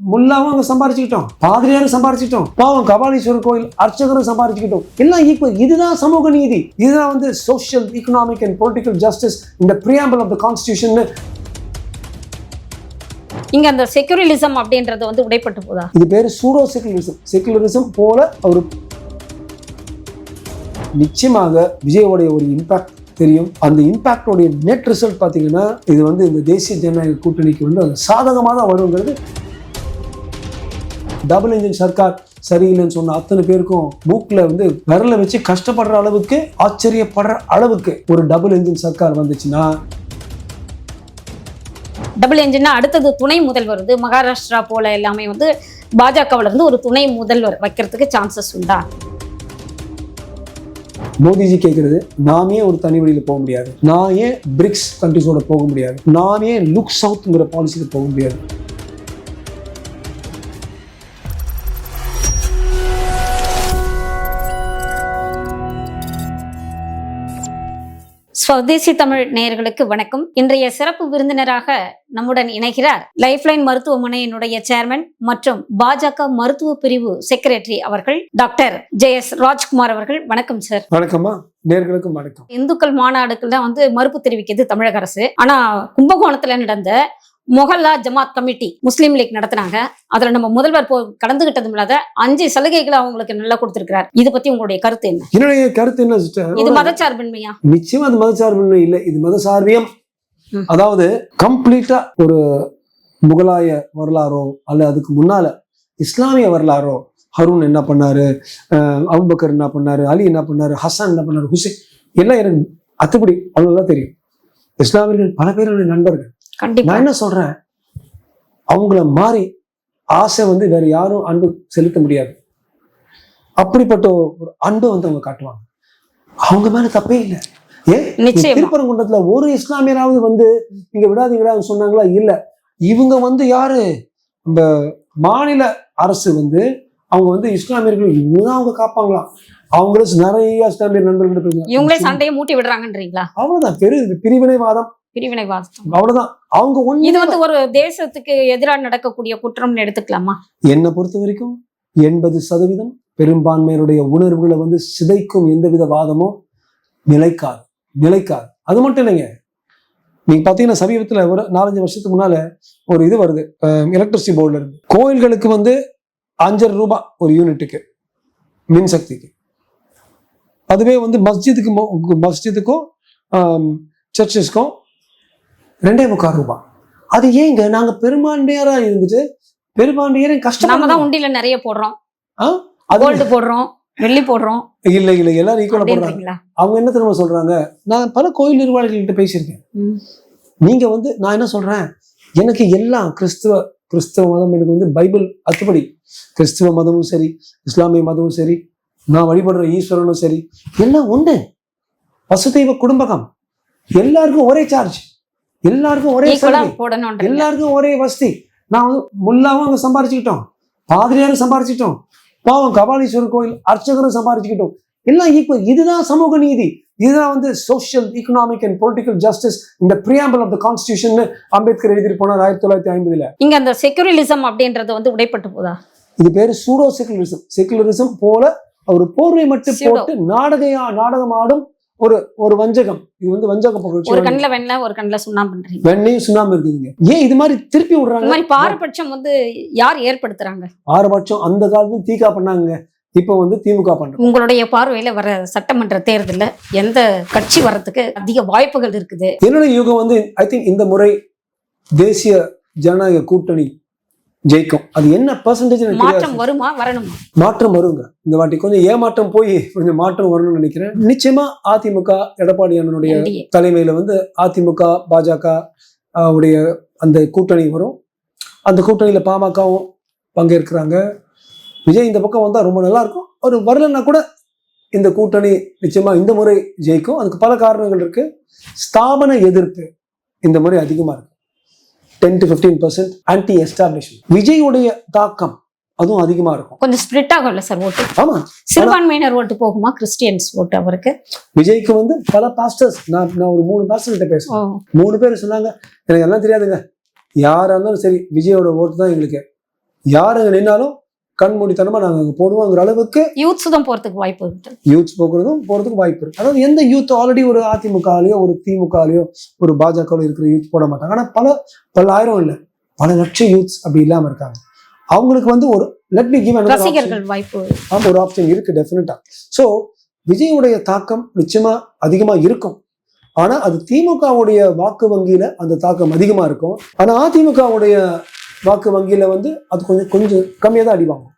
முல்லாவும் அங்க சம்பாரிச்சுக்கிட்டோம். பாதிரியாரும் சம்பாரிச்சுக்கிட்டோம். பாவம் கபாலீஸ்வரர் கோயில் அர்ச்சகரும் சம்பாரிச்சுக்கிட்டோம். எல்லாம் ஈக்குவல் இதுதான் சமூக நீதி. இதுதான் வந்து social economic and political justice இந்த பிரியாம்பிள் ஆஃப் த கான்ஸ்டியூஷன் இங்க அந்த செக்யூரிலிசம் அப்படின்றது வந்து உடைப்பட்டு போதா? இது பேரு சூடோ செகுலரிசம் செகுலரிசம் போல ஒரு நிச்சயமாக விஜயோடைய ஒரு இம்பாக்ட் தெரியும். அந்த இம்பாக்டோடைய நெட் ரிசல்ட் பார்த்தீங்கன்னா இது வந்து இந்த தேசிய ஜனநாயக கூட்டணிக்கு வந்து அது சாதகமாக தான் வருங்கிறது டபுள் இன்ஜின் சர்க்கார் சரியில்லைன்னு சொன்ன அத்தனை பேருக்கும் மூக்கில் வந்து விரல வச்சு கஷ்டப்படுற அளவுக்கு ஆச்சரியப்படுற அளவுக்கு ஒரு டபுள் இன்ஜின் சர்க்கார் வந்துச்சுன்னா டபுள் என்ஜின்னா அடுத்தது துணை முதல்வர் வந்து மகாராஷ்டிரா போல எல்லாமே வந்து பாஜகவுல இருந்து ஒரு துணை முதல்வர் வைக்கிறதுக்கு சான்சஸ் உண்டா? மோடிஜி கேட்கறது நான் ஏன் ஒரு தனி வழியில் போக முடியாது. நான் ஏன் பிரிக்ஸ் கண்ட்ரிஸோட போக முடியாது? நான் ஏன் லுக் சவுத்ங்கிற பாலிசியில் போக முடியாது. ஸ்வதேசி தமிழ் நேயர்களுக்கு வணக்கம். இன்றைய சிறப்பு விருந்தினராக நம்முடன் இணைகிறார் லைஃப்லைன் மருத்துவமனையினுடைய சேர்மன் மற்றும் பாஜக மருத்துவ பிரிவு செக்ரட்டரி அவர்கள் டாக்டர் ஜே எஸ் ராஜ்குமார் அவர்கள். வணக்கம் சார். வணக்கம்மா. நேர்களுக்கும் வணக்கம். இந்துக்கள் மாநாடுக்கு தான் வந்து மறுப்பு தெரிவிக்குது தமிழக அரசு. ஆனா கும்பகோணத்துல நடந்த மொஹல்லா ஜமாத் கமிட்டி முஸ்லீம் லீக் நடத்தினாங்க. அதுல நம்ம முதல்வர் போ கலந்துகிட்டதும் இல்லாத அஞ்சு சலுகைகளை அவங்களுக்கு நல்லா கொடுத்திருக்கிறார். இது பத்தி உங்களுடைய கருத்து என்ன? என்னுடைய கருத்து என்ன sister? இது மதச்சார்பின்மையா? நிச்சயமா அது மதச்சார்பின்மை இல்லை. இது மதசார்பியம். அதாவது கம்ப்ளீட்டா ஒரு முகலாய வரலாறோ அல்ல அதுக்கு முன்னால இஸ்லாமிய வரலாறோ ஹரூன் என்ன பண்ணாரு? அபூபக்கர் என்ன பண்ணாரு? அலி என்ன பண்ணாரு? ஹசன் என்ன பண்ணாரு? ஹுசைன் எல்லாம் எனக்கு அத்துப்படி அவ்வளோதான் தெரியும். இஸ்லாமியர்கள் பல பேர் என்னுடைய நண்பர்கள். நான் என்ன சொல்றேன்? அவங்கள மாறி ஆசை வந்து வேற யாரும் அன்பு செலுத்த முடியாது. அப்படிப்பட்ட ஒரு அன்பை வந்து அவங்க காட்டுவாங்க. அவங்க மேல தப்பே இல்லை. ஏன்? நிச்சயமா. திருப்பரங்குன்றத்துல ஒரு இஸ்லாமியராவது வந்து இங்க விடாதீங்கடான்னு சொன்னாங்களா? இல்ல. இவங்க வந்து யாரு? நம்ம மாநில அரசு வந்து அவங்க வந்து இஸ்லாமியர்கள் இவங்கதான் அவங்க காப்பாங்களாம் அவங்களும் நிறைய இஸ்லாமிய நண்பர்கள். இவங்களே சண்டையை மூட்டி விடுறாங்கன்றீங்களா? அவ்வளவுதான். பெரு பிரிவினைவாதம். பிரிவினைவாதம் அவ்வளவுதான். அவங்க ஒண்ணு இது வந்து ஒரு தேசத்துக்கு எதிராக நடக்கக்கூடிய குற்றம்னு எடுத்துக்கலாமா? என்னை பொறுத்த வரைக்கும் எண்பது சதவீதம் பெரும்பான்மையினுடைய உணர்வுகளை வந்து சிதைக்கும் எந்தவித வாதமும் நிலைக்காது. நிலைக்காது. அது மட்டும் இல்லைங்க. நீங்க பாத்தீங்கன்னா சமீபத்துல ஒரு நாலஞ்சு வருஷத்துக்கு முன்னால ஒரு இது வருது. எலக்ட்ரிசிட்டி போர்டுல இருந்து. கோயில்களுக்கு வந்து அஞ்சரை ரூபாய் ஒரு யூனிட்டுக்கு மின்சக்திக்கு. அதுவே வந்து மஸ்ஜிதுக்கு மஸ்ஜிதுக்கும் சர்ச்சஸ்க்கும் ரெண்டே முக்கால் ரூபாய் அது ஏங்க? நாங்க பெரும்பான்மையாரா இருந்துட்டு பெரும்பான்மையரை கஷ்டமா தான் உண்டியில நிறைய போடுறோம். கோல்டு போடுறோம் வெள்ளி போடுறோம். இல்ல இல்ல. எல்லாரும் ஈக்குவலா போடுறாங்க. அவங்க என்ன தெரியுமா சொல்றாங்க? நான் பல கோயில் நிர்வாகிகள்கிட்ட பேசியிருக்கேன். நீங்க வந்து நான் என்ன சொல்றேன்? எனக்கு எல்லாம் கிறிஸ்துவ கிறிஸ்தவ மதம் எனக்கு வந்து பைபிள் அத்துப்படி. கிறிஸ்துவ மதமும் சரி இஸ்லாமிய மதமும் சரி நான் வழிபடுற ஈஸ்வரனும் சரி எல்லாம் உண்டு வசுதெய்வ குடும்பகம். எல்லாருக்கும் ஒரே சார்ஜ் எல்லாருக்கும் ஒரே எல்லாருக்கும் ஒரே வசதி. நான் வந்து முல்லாவும் அங்க சம்பாரிச்சுக்கிட்டோம். பாதிரியாரும் சம்பாரிச்சுக்கிட்டோம். பாவம் கபாலீஸ்வரர் கோயில் அர்ச்சகரும் சம்பாரிச்சுக்கிட்டோம். எல்லாம் ஈக்குவல் இதுதான் சமூக நீதி. இதுதான் வந்து social economic and political justice இந்த preamble of the constitution Ambedkar எழுதிட்டு போனார் ஆயிரத்தி தொள்ளாயிரத்தி ஐம்பதுல. இங்க அந்த செக்யூரிலிசம் அப்படின்றது வந்து உடைப்பட்டு போதா? இது பேரு சூடோ செகுலரிசம் செகுலரிசம் போல ஒரு போர்வை மட்டும். போட்டு நாடகையா நாடகம் ஆடும் ஒரு ஒரு வஞ்சகம். இது வந்து வஞ்சக ஒரு கண்ணுல வெண்ண ஒரு கண்ணுல சுண்ணாம்பு பண்றீங்க. வெண்ணையும் சுண்ணாம்பு இருக்குதுங்க. ஏன் இது மாதிரி திருப்பி இந்த விடுறாங்க மாதிரி பாரபட்சம் வந்து யார் ஏற்படுத்துறாங்க? ஆறுபட்சம் அந்த காலத்துல தீகா பண்ணாங்க. இப்போ வந்து திமுக பண்றாங்க உங்களுடைய பார்வையில வர சட்டமன்ற தேர்தல்ல எந்த கட்சி வர்றதுக்கு அதிக வாய்ப்புகள் இருக்குது? என்னுடைய யுகம் வந்து ஐ திங்க் இந்த முறை தேசிய ஜனநாயக கூட்டணி ஜெயிக்கும். அது என்ன பர்சன்டேஜ் மாற்றம் வருமா வரணுமா? மாற்றம் வருங்க. இந்த வாட்டி கொஞ்சம் ஏமாற்றம் போய் கொஞ்சம் மாற்றம் வரணும்னு நினைக்கிறேன். நிச்சயமா அதிமுக எடப்பாடி அண்ணனுடைய. தலைமையில வந்து அதிமுக பாஜக உடைய அந்த கூட்டணி வரும். அந்த கூட்டணியில பாமகவும் பங்கேற்கிறாங்க. விஜய் இந்த பக்கம் வந்தா ரொம்ப நல்லா இருக்கும். அவர் வரலன்னா கூட இந்த கூட்டணி நிச்சயமா இந்த முறை ஜெயிக்கும். அதுக்கு பல காரணங்கள் இருக்கு. ஸ்தாபன எதிர்ப்பு இந்த முறை அதிகமா இருக்கு. Ten to fifteen percent anti establishment விஜயுடைய தாக்கம் அதுவும் அதிகமா இருக்கும். கொஞ்சம் ஸ்பிளிட் ஆகும்ல சார் ஓட்டு ஆமா. சிறுபான்மையினர் ஓட்டு போகுமா? கிறிஸ்டியன்ஸ் ஓட்டு அவருக்கு? விஜய்க்கு வந்து பல பாஸ்டர்ஸ் நான் நான் ஒரு மூணு பாஸ்டர் கிட்ட பேசுறேன். ஓ, மூணு பேர் சொன்னாங்க எனக்கு எல்லாம் தெரியாதுங்க. யாரா இருந்தாலும் சரி விஜயோட ஓட்டு தான் எங்களுக்கு. யார் நின்னாலும் கண்மூடித்தனமா நாங்க அங்க போடுவோங்கிற அளவுக்கு யூத்ஸ் தான் போறதுக்கு வாய்ப்பு இருக்கு யூத்ஸ் போக்குறதும் போறதுக்கு வாய்ப்பு இருக்கு. அதாவது எந்த யூத் ஆல்ரெடி ஒரு அதிமுகலயோ ஒரு திமுகலயோ ஒரு பாஜக இருக்கிற யூத் போட மாட்டாங்க. ஆனா பல பல்லாயிரம் இல்ல பல லட்சம் யூத்ஸ் அப்படி இல்லாம இருக்காங்க. அவங்களுக்கு வந்து ஒரு லெட் மீ கிவ் ரசிகர்கள் வாய்ப்பு. ஆமா ஒரு ஆப்ஷன் இருக்கு டெஃபினட்டா ஸோ விஜயுடைய தாக்கம் நிச்சயமா அதிகமா இருக்கும். ஆனா அது திமுகவுடைய வாக்கு வங்கியில அந்த தாக்கம் அதிகமா இருக்கும். ஆனா அதிமுகவுடைய வாக்கு வங்கியில் வந்து அது கொஞ்சம் கொஞ்சம் கம்மியாக தான் அடி வாங்கும்.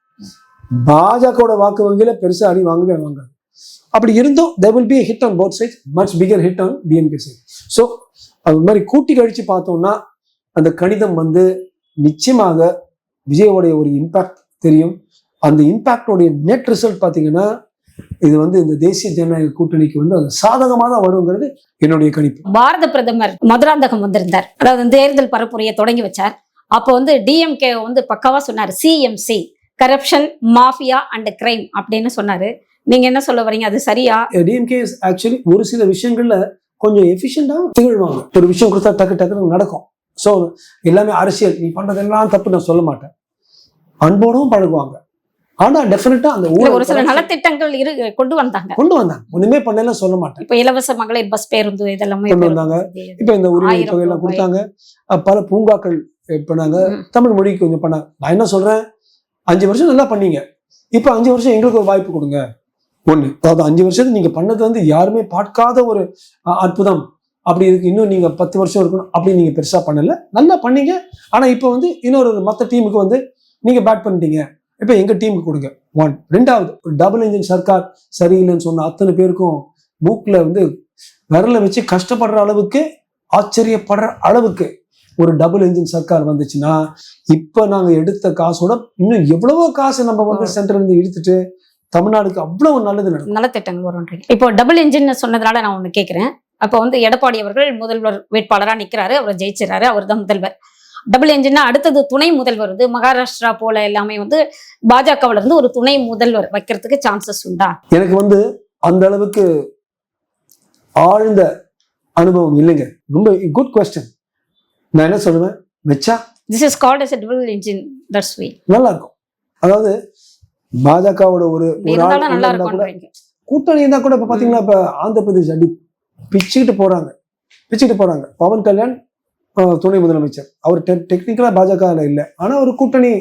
பாஜகவோட வாக்கு வங்கியில் பெருசாக அடி வாங்கவே வாங்காது. அப்படி இருந்தும் there will be hit on both both much bigger hit on DMK so அது மாதிரி கூட்டி கழிச்சு பார்த்தோம்னா அந்த கணிதம் வந்து நிச்சயமாக விஜயோடைய ஒரு இம்பாக்ட் தெரியும். அந்த இம்பாக்டோடைய நெட் ரிசல்ட் பார்த்தீங்கன்னா இது வந்து இந்த தேசிய ஜனநாயக கூட்டணிக்கு வந்து அது சாதகமாக தான் வருங்கிறது என்னுடைய கணிப்பு. பாரத பிரதமர் மதுராந்தகம் வந்திருந்தார். அதாவது தேர்தல் பரப்புரையை தொடங்கி வச்சார். அப்போ வந்து டிஎம்கே வந்து பக்காவா சொன்னார். CMC corruption mafia and crime அப்படின்னு சொன்னாரு. நீங்க என்ன சொல்ல வரீங்க? அது சரியா? டிஎம்கே ஆக்சுவலி ஒரு சில விஷயங்கள்ல கொஞ்சம் எஃபிஷியண்டாக திகழ்வாங்க. ஒரு விஷயம் கொடுத்தா டக்கு டக்குன்னு நடக்கும். ஸோ எல்லாமே அரசியல். நீ பண்றதெல்லாம் தப்பு நான் சொல்ல மாட்டேன். அன்போடும் பழகுவாங்க. ஆனா டெஃபினட்டா அந்த ஊழல் ஒரு சில நலத்திட்டங்கள் இரு கொண்டு வந்தாங்க. கொண்டு வந்தாங்க. ஒண்ணுமே பண்ணல சொல்ல மாட்டேன். இப்ப இலவச மகளிர் பஸ் பேருந்து இதெல்லாமே கொண்டு வந்தாங்க. இப்ப இந்த உரிமை தொகை எல்லாம். கொடுத்தாங்க. பல பூங்காக்கள் பண்ணாங்க. தமிழ் மொழிக்கு கொஞ்சம் பண்ணாங்க நான் என்ன சொல்றேன்? அஞ்சு வருஷம் நல்லா பண்ணீங்க. இப்ப அஞ்சு வருஷம் எங்களுக்கு ஒரு வாய்ப்பு கொடுங்க. ஒண்ணு. அதாவது அஞ்சு வருஷத்துக்கு நீங்க பண்ணது வந்து யாருமே பார்க்காத ஒரு அற்புதம். அப்படி இருக்கு. இன்னும் நீங்க பத்து வருஷம் இருக்கணும். அப்படி நீங்க பெருசா பண்ணல. நல்லா பண்ணீங்க. ஆனா இப்ப வந்து இன்னொரு மத்த டீமுக்கு வந்து நீங்க பேட் பண்ணிட்டீங்க. இப்ப எங்க டீமுக்கு கொடுங்க. ஒன் ரெண்டாவது ஒரு டபுள் இன்ஜின் சர்க்கார் சரியில்லைன்னு சொன்ன அத்தனை பேருக்கும் மூக்குல வந்து விரல வச்சு கஷ்டப்படுற அளவுக்கு ஆச்சரியப்படுற அளவுக்கு ஒரு டபுள் இன்ஜின் சர்க்கார் வந்துச்சுன்னா இப்ப நாங்க எடுத்த காசோட இன்னும் எவ்வளவோ காசு நம்ம வந்து சென்டர்ல இருந்து இழுத்துட்டு தமிழ்நாடுக்கு அவ்வளவு நல்லது நடக்கும். நலத்திட்டங்கள் வரும்ன்றீங்க இப்போ டபுள் இன்ஜின் சொன்னதுனால நான் ஒண்ணு கேக்குறேன். அப்போ வந்து எடப்பாடி அவர்கள் முதல்வர் வேட்பாளரா நிக்கிறாரு அவர் ஜெயிச்சிடறாரு அவர் தான் முதல்வர். டபுள் இன்ஜின்னா அடுத்தது துணை முதல்வர் வந்து மகாராஷ்டிரா போல எல்லாமே வந்து பாஜகவுல இருந்து ஒரு துணை முதல்வர் வைக்கிறதுக்கு சான்சஸ் உண்டா? எனக்கு வந்து அந்த அளவுக்கு ஆழ்ந்த அனுபவம் இல்லைங்க. ரொம்ப குட் கொஸ்டின் நான் என்ன சொல்லுவேன்? வச்சா? This is called a double engine that's way நல்லா இருக்கும் அதாவது பாஜகவோட ஒரு கூட்டணி இருந்தா கூட இப்ப பாத்தீங்கன்னா இப்ப ஆந்திர பிரதேஷ் அடி பிச்சுக்கிட்டு போறாங்க. பிச்சுக்கிட்டு போறாங்க. பவன் கல்யாண் துணை முதலமைச்சர். அவர் டெக்னிக்கலா பாஜக இல்ல. ஆனா ஒரு கூட்டணி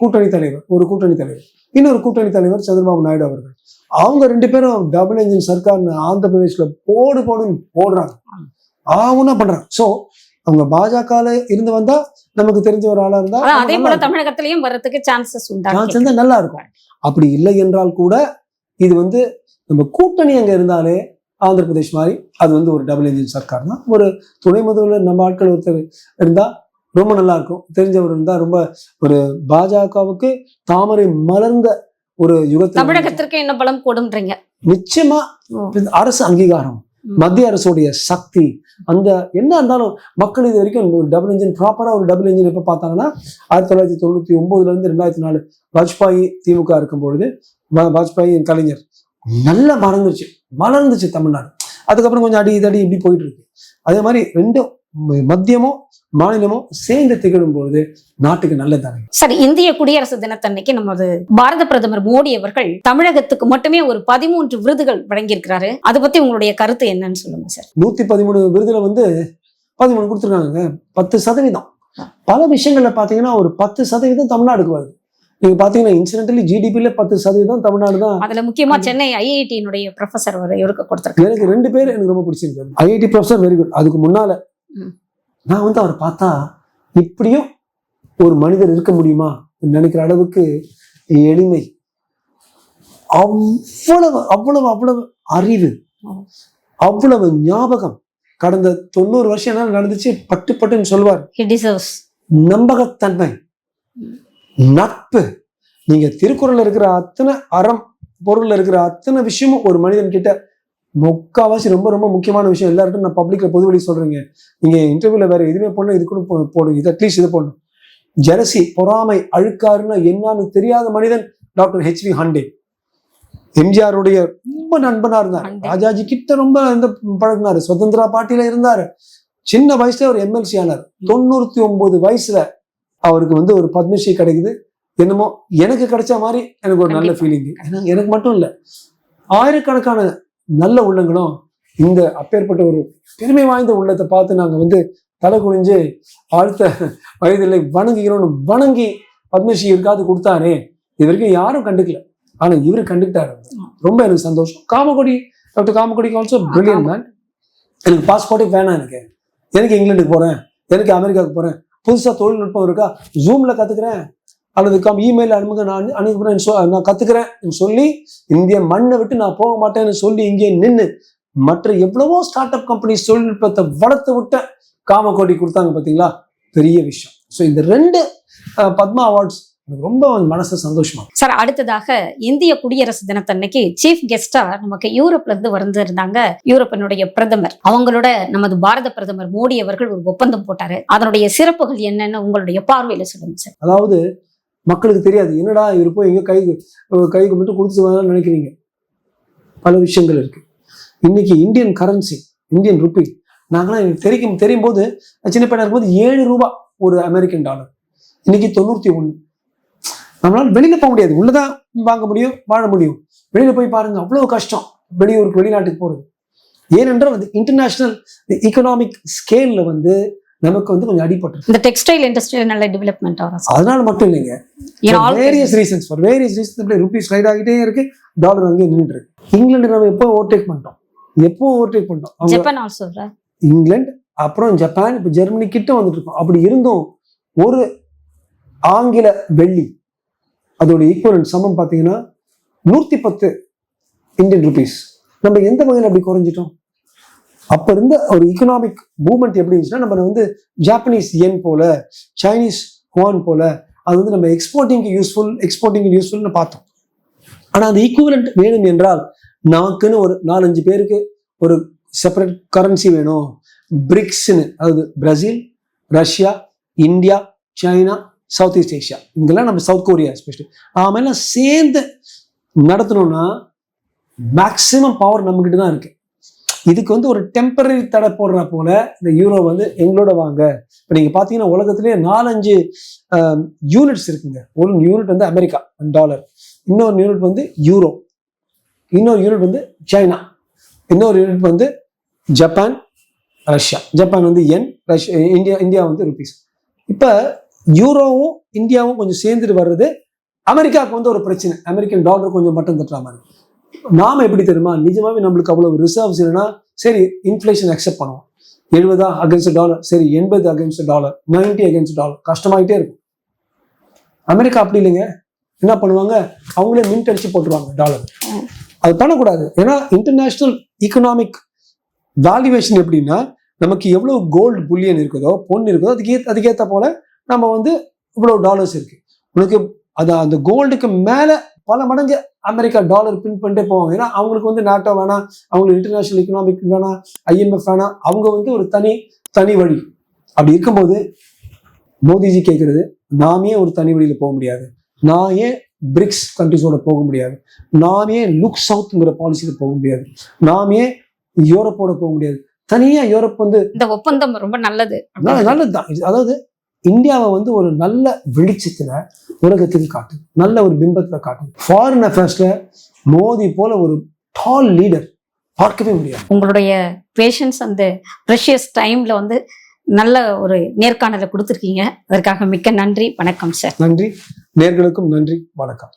கூட்டணி தலைவர் ஒரு கூட்டணி தலைவர். இன்னொரு கூட்டணி தலைவர் சந்திரபாபு நாயுடு அவர்கள். அவங்க ரெண்டு பேரும் டபுள் இன்ஜின் சர்க்கார் ஆந்திர பிரதேஷ்ல போடு போடுன்னு போடுறாங்க. ஆவுனா பண்றாங்க. சோ அவங்க பாஜகல இருந்து வந்தா நமக்கு தெரிஞ்ச ஒரு ஆளா இருந்தா அதே போல தமிழகத்திலயும் வர்றதுக்கு சான்சஸ் உண்டா? சான்ஸ் இருந்தா நல்லா இருக்கும். அப்படி இல்லை என்றால் கூட இது வந்து நம்ம கூட்டணி அங்க இருந்தாலே ஆந்திர பிரதேஷ் மாதிரி அது வந்து ஒரு டபுள் இன்ஜின் சர்க்கார் தான். ஒரு துணை முதல்வர் நம்ம ஆட்கள் ஒருத்தர் இருந்தா ரொம்ப நல்லா இருக்கும். தெரிஞ்சவர் இருந்தா ரொம்ப ஒரு பாஜகவுக்கு தாமரை மலர்ந்த ஒரு யுகத்தில் தமிழகத்திற்கு என்ன பலம் கொடுன்றீங்க நிச்சயமா அரசு அங்கீகாரம். மத்திய அரசுடைய சக்தி. அந்த என்ன இருந்தாலும் மக்கள் இது வரைக்கும் ஒரு டபுள் இன்ஜின் ப்ராப்பராக ஒரு டபுள் இன்ஜின் எப்போ பார்த்தாங்கன்னா ஆயிரத்தி தொள்ளாயிரத்தி தொண்ணூற்றி ஒம்போதுலேருந்து ரெண்டாயிரத்தி நாலு வாஜ்பாய் திமுக இருக்கும் பொழுது வா- என் கலைஞர் நல்லா மறந்துச்சு மலர்ந்துச்சு தமிழ்நாடு. அதுக்கப்புறம் கொஞ்சம் அடி இதடி இப்படி போயிட்டு இருக்கு. அதே மாதிரி ரெண்டும் மத்தியமும் மாநிலமும் சேர்ந்து திகழும் பொழுது நாட்டுக்கு நல்லதானே சரி இந்திய குடியரசு தினத்தன்னைக்கு நமது பாரத பிரதமர் மோடி அவர்கள் தமிழகத்துக்கு மட்டுமே ஒரு பதிமூன்று விருதுகள் வழங்கியிருக்கிறாரு. அதை பத்தி உங்களுடைய கருத்து என்னன்னு சொல்லுங்க சார். நூத்தி பதிமூணு விருதுல வந்து பதிமூணு கொடுத்துருக்காங்க. பத்து சதவீதம். பல விஷயங்கள்ல பாத்தீங்கன்னா ஒரு பத்து சதவீதம் தமிழ்நாடுக்கு வருது. நீங்க பாத்தீங்கன்னா இன்சிடென்டலி ஜிடிபில பத்து சதவீதம் தமிழ்நாடு தான். அதுல முக்கியமா சென்னை ஐஐடியினுடைய ப்ரொஃபசர் இவருக்கு கொடுத்திருக்காரு. எனக்கு ரெண்டு பேர் எனக்கு ரொம்ப பிடிச்சிருக்கு. ஐஐடி ப்ரொஃபசர் வெரி குட் அதுக்கு முன்னால. நான் வந்து அவரை பார்த்தா இப்படியும் ஒரு மனிதர் இருக்க முடியுமா நினைக்கிற அளவுக்கு எளிமை. அவ்வளவு அவ்வளவு அவ்வளவு அறிவு. அவ்வளவு ஞாபகம். கடந்த தொண்ணூறு வருஷம் என்ன நடந்துச்சு பட்டு பட்டுன்னு டிசர்வ்ஸ் நம்பகத்தன்மை. நட்பு. நீங்க திருக்குறள்ல இருக்கிற அத்தனை அறம் பொருள்ல இருக்கிற அத்தனை விஷயமும் ஒரு மனிதன் கிட்ட முக்காவாசி ரொம்ப ரொம்ப முக்கியமான விஷயம். எல்லார்ட்டும் நான் பப்ளிக்ல பொது வழி சொல்றேங்க. நீங்க இன்டர்வியூல வேற எதுவுமே போடணும் இது கூட போ- போடுங்க இது அட்லீஸ்ட் இது போடணும். ஜெரசி பொறாமை அழுக்காருன்னா என்னன்னு தெரியாத மனிதன் டாக்டர் ஹெச்வி ஹண்டே எம்ஜிஆருடைய ரொம்ப நண்பனா இருந்தார். ராஜாஜி கிட்ட ரொம்ப இந்த பழகினாரு. சுதந்திரா பார்ட்டியில இருந்தாரு. சின்ன வயசுல ஒரு எம்எல்சி ஆனார். தொண்ணூத்தி ஒன்பது வயசுல அவருக்கு வந்து ஒரு பத்மஸ்ரீ கிடைக்குது. என்னமோ எனக்கு கிடைச்ச மாதிரி எனக்கு ஒரு நல்ல. ஃபீலிங் எனக்கு மட்டும் இல்லை ஆயிரக்கணக்கான நல்ல உள்ளங்களும் இந்த அப்பேற்பட்ட ஒரு பெருமை வாய்ந்த உள்ளத்தை பார்த்து நாங்கள் வந்து தலை குனிஞ்சு அடுத்த வயதில் வணங்குகிறோன்னு வணங்கி பத்மஸ்ரீ இருக்காது கொடுத்தாரே இது வரைக்கும் யாரும் கண்டுக்கல. ஆனா இவர் கண்டுக்கிட்டாரு. ரொம்ப எனக்கு சந்தோஷம். காமகொடி டாக்டர் காமகொடிக்கு ஆல்சோ பிரில்லியன் மேன் எனக்கு பாஸ்போர்ட்டே வேணாம் எனக்கு. எனக்கு இங்கிலாந்துக்கு போறேன். எனக்கு அமெரிக்காவுக்கு போறேன். புதுசா தொழில்நுட்பம் இருக்கா? ஜூம்ல கத்துக்கிறேன். அல்லது கம் இமெயில் அனுப்புங்க. நான் அனுப்புறேன் சொ- நான் கத்துக்கிறேன் சொல்லி இந்திய மண்ணை விட்டு நான் போக மாட்டேன்னு சொல்லி இங்கே நின்று மற்ற எவ்வளவோ ஸ்டார்ட் அப் கம்பெனிஸ் தொழில்நுட்பத்தை வளர்த்து விட்ட காமகோடி கொடுத்தாங்க பாத்தீங்களா? பெரிய விஷயம். ஸோ இந்த ரெண்டு பத்மா அவார்ட்ஸ் ரொம்ப மனசு சந்தோஷமா. சார் அடுத்ததாக இந்திய குடியரசு தினத்தன்னைக்கு சீஃப் கெஸ்டா நமக்கு யூரோப்ல இருந்து வந்திருந்தாங்க யூரோப்பினுடைய பிரதமர். அவங்களோட நமது பாரத பிரதமர் மோடி அவர்கள் ஒரு ஒப்பந்தம் போட்டாரு. அதனுடைய சிறப்புகள் என்னன்னு உங்களுடைய பார்வையில சொல்லுங்க சார். அதாவது மக்களுக்கு தெரியாது. என்னடா இவர் போய் எங்க கை கை கும்பிட்டு கொடுத்துட்டு நினைக்கிறீங்க? பல விஷயங்கள் இருக்கு. இன்னைக்கு இந்தியன் கரன்சி இந்தியன் ருப்பி நாங்களாம் எனக்கு தெரியும் தெரியும் போது சின்ன பையனா இருக்கும்போது ஏழு ரூபா ஒரு அமெரிக்கன் டாலர் இன்னைக்கு தொண்ணூத்தி ஒன்று நம்மளால வெளியில போக முடியாது. உள்ளதான் வாங்க முடியும் வாழ முடியும். வெளியில போய் பாருங்க அவ்வளவு கஷ்டம். வெளியூருக்கு வெளிநாட்டுக்கு போறது. ஏனென்றால் வந்து இன்டர்நேஷனல் எக்கனாமிக் ஸ்கேல்ல வந்து நமக்கு வந்து கொஞ்சம் அடிபட்டு இந்த டெக்ஸ்டைல் இண்டஸ்ட்ரியில நல்ல டெவலப்மெண்ட் ஆகும். அதனால மட்டும் இல்லைங்க. Various reasons for various reasons இப்படி ருபி ஸ்லைட் ஆகிட்டே இருக்கு டாலர் அங்கேயே இருக்கு. இங்கிலாந்து நம்ம எப்போ ஓவர்டேக் பண்ணிட்டோம்? எப்போ ஓவர்டேக் பண்ணிட்டோம்? ஜப்பான் ஆல்சோ இங்கிலாந்து அப்புறம் ஜப்பான் இப்போ ஜெர்மனி கிட்ட வந்துட்டு இருக்கோம். அப்படி இருந்தும் ஒரு ஆங்கில வெள்ளி அதோட ஈக்குவலன்ட் சமம் பார்த்தீங்கன்னா நூற்றி பத்து இந்தியன் ருபீஸ் நம்ம எந்த வகையில் அப்படி குறைஞ்சிட்டோம்? அப்ப இருந்த ஒரு இக்கனாமிக் மூவ்மெண்ட் எப்படி இருந்துச்சுன்னா நம்ம வந்து ஜாப்பனீஸ் என் போல சைனீஸ் ஹுவான் போல அது வந்து நம்ம எக்ஸ்போர்ட்டிங்க்கு யூஸ்ஃபுல் எக்ஸ்போர்ட்டிங் யூஸ்ஃபுல்னு பார்த்தோம். ஆனா அந்த ஈக்குவலண்ட் வேணும் என்றால் நமக்குன்னு ஒரு நாலஞ்சு பேருக்கு ஒரு செப்பரேட் கரன்சி வேணும். பிரிக்ஸ்னு அதாவது Brazil Russia India China south east Asia இங்கெல்லாம் நம்ம சவுத் கொரியா எஸ்பெஷலி நாம எல்லாம் சேர்ந்து நடத்தணும்னா மேக்சிமம் பவர் நம்மகிட்ட தான் இருக்கு. இதுக்கு வந்து ஒரு டெம்பரரி தடை போடுற போல இந்த யூரோ வந்து எங்களோட வாங்க. இப்போ நீங்க பாத்தீங்கன்னா உலகத்திலேயே நாலஞ்சு யூனிட்ஸ் இருக்குங்க. ஒரு யூனிட் வந்து அமெரிக்கா டாலர் இன்னொரு யூனிட் வந்து யூரோ இன்னொரு யூனிட் வந்து சைனா. இன்னொரு யூனிட் வந்து ஜப்பான் ரஷ்யா. ஜப்பான் வந்து என் ரஷ்யா இந்தியா இந்தியா வந்து ருபீஸ் இப்போ யூரோவும் இந்தியாவும் கொஞ்சம் சேர்ந்துட்டு வர்றது அமெரிக்காவுக்கு வந்து ஒரு பிரச்சனை. அமெரிக்கன் டாலர் கொஞ்சம் மட்டும் தட்டுற மாதிரி. நாம எப்படி தெரியுமா? நிஜமாவே நம்மளுக்கு அவ்வளவு ரிசர்வ்ஸ் இல்லைன்னா சரி இன்ஃப்ளேஷன் அக்செப்ட் பண்ணுவோம். எழுபதா அகேன்ஸ்ட் டாலர் சரி எண்பது against dollar ninety against dollar கஷ்டமாயிட்டே இருக்கும். அமெரிக்கா அப்படி இல்லைங்க. என்ன பண்ணுவாங்க? அவங்களே மின்ட் அடிச்சு போட்டுருவாங்க டாலர் அது பண்ணக்கூடாது. ஏன்னா இன்டர்நேஷ்னல் இக்கனாமிக் வேல்யூவேஷன் எப்படின்னா நமக்கு எவ்வளோ கோல்டு புல்லியன் இருக்குதோ பொண்ணு இருக்குதோ அதுக்கே அதுக்கேற்ற போல நம்ம வந்து இவ்வளோ டாலர்ஸ் இருக்கு. உனக்கு அது அந்த கோல்டுக்கு மேலே பல மடங்கு அமெரிக்கா டாலர் பிரிண்ட் பண்ணிட்டே போவாங்க. ஏன்னா அவங்களுக்கு வந்து நாட்டோ வேணாம் அவங்களுக்கு இன்டர்நேஷனல் எக்கனாமிக் வேணாம் ஐஎம்எஃப் வேணாம் அவங்க வந்து ஒரு தனி தனி வழி. அப்படி இருக்கும்போது மோடிஜி கேட்கறது நாமே ஒரு தனி வழியில போக முடியாது. நான் ஏன் பிரிக்ஸ் கண்ட்ரிஸோட போக முடியாது? நாம் ஏன் லுக் சவுத்ங்கிற பாலிசியில போக முடியாது? நாம் ஏன் யூரோப்போட போக முடியாது? தனியா யூரோப் வந்து இந்த ஒப்பந்தம் ரொம்ப நல்லது. நல்ல- நல்லதுதான். அதாவது இந்தியாவை வந்து ஒரு நல்ல வெளிச்சத்துல உலகத்துக்கு காட்டு. நல்ல ஒரு பிம்பத்துல காட்டு. ஃபாரின் அஃபேர்ஸ்ல மோடி போல ஒரு டால் லீடர் பார்க்கவே முடியாது. உங்களுடைய பேஷன்ஸ் அந்த ப்ரெஷியஸ் டைம்ல வந்து நல்ல ஒரு நேர்காணலை கொடுத்துருக்கீங்க. அதற்காக மிக்க நன்றி. வணக்கம் சார் நன்றி. நேர்களுக்கும் நன்றி. வணக்கம்.